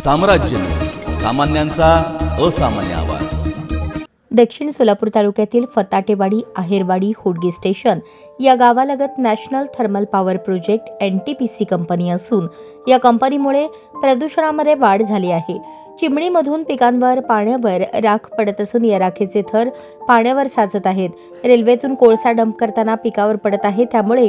साम्राज्य. सामान्यांचा असामान्य आवाज. दक्षिण सोलापूर तालुक्यातील फताटेवाडी आहेरवाडी होडगी स्टेशन या गावालगत national thermal power project N T P C company असून या कंपनीमुळे प्रदूषणामध्ये वाढ झाली आहे. चिमणीमधून पिकांवर पाण्यावर राख पडत असून या राखेचे थर पाण्यावर साचत आहेत. रेल्वेतून कोळसा डंप करताना पिकावर पडत आहे त्यामुळे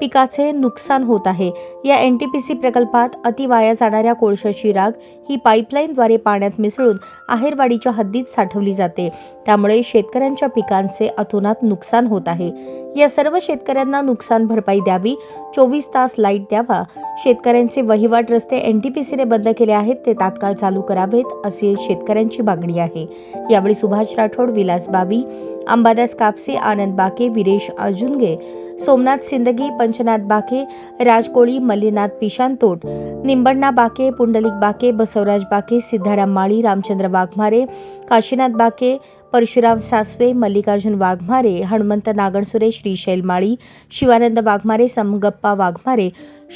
पिकाचे नुकसान होत आहे. या एन टी पी सी प्रकल्पात अति वाया जाणाऱ्या कोळशाची राख ही पाईपलाईनद्वारे पाण्यात मिसळून आहेरवाडीच्या हद्दीत साठवली जाते. त्यामुळे शेतकऱ्यांच्या पिकांचे अतोनात नुकसान होत आहे. या सर्व शेतकऱ्यांना नुकसान भरपाई द्यावी चोवीस तास लाइट द्यावा. शेतकऱ्यांचे वहिवाट रस्ते एनटीपीसीने बंद केले आहेत ते तात्काळ चालू करा. करावेत अशी शेतकऱ्यांची मागणी आहे. यावेळी सुभाष राठोड विलास बावी अंबादास कापसे आनंद बाके विरेश अर्जुनगे सोमनाथ सिंदगी पंचनाथ बाके राजकोळी मल्लीनाथ पिशांतोट निंबण्णा बाके पुंडलिक बाके बसवराज बाके सिद्धाराम माळी रामचंद्र वाघमारे काशीनाथ बाके परशुराम सासवे मल्लिकार्जुन वाघमारे हनुमंत नागणसुरे श्रीशैल माळी शिवानंद वाघमारे समगप्पा वाघमारे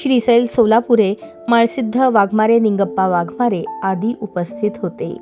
श्रीशैल सोलापुरे माळसिद्ध वाघमारे निंगप्पा वाघमारे आदी उपस्थित होते.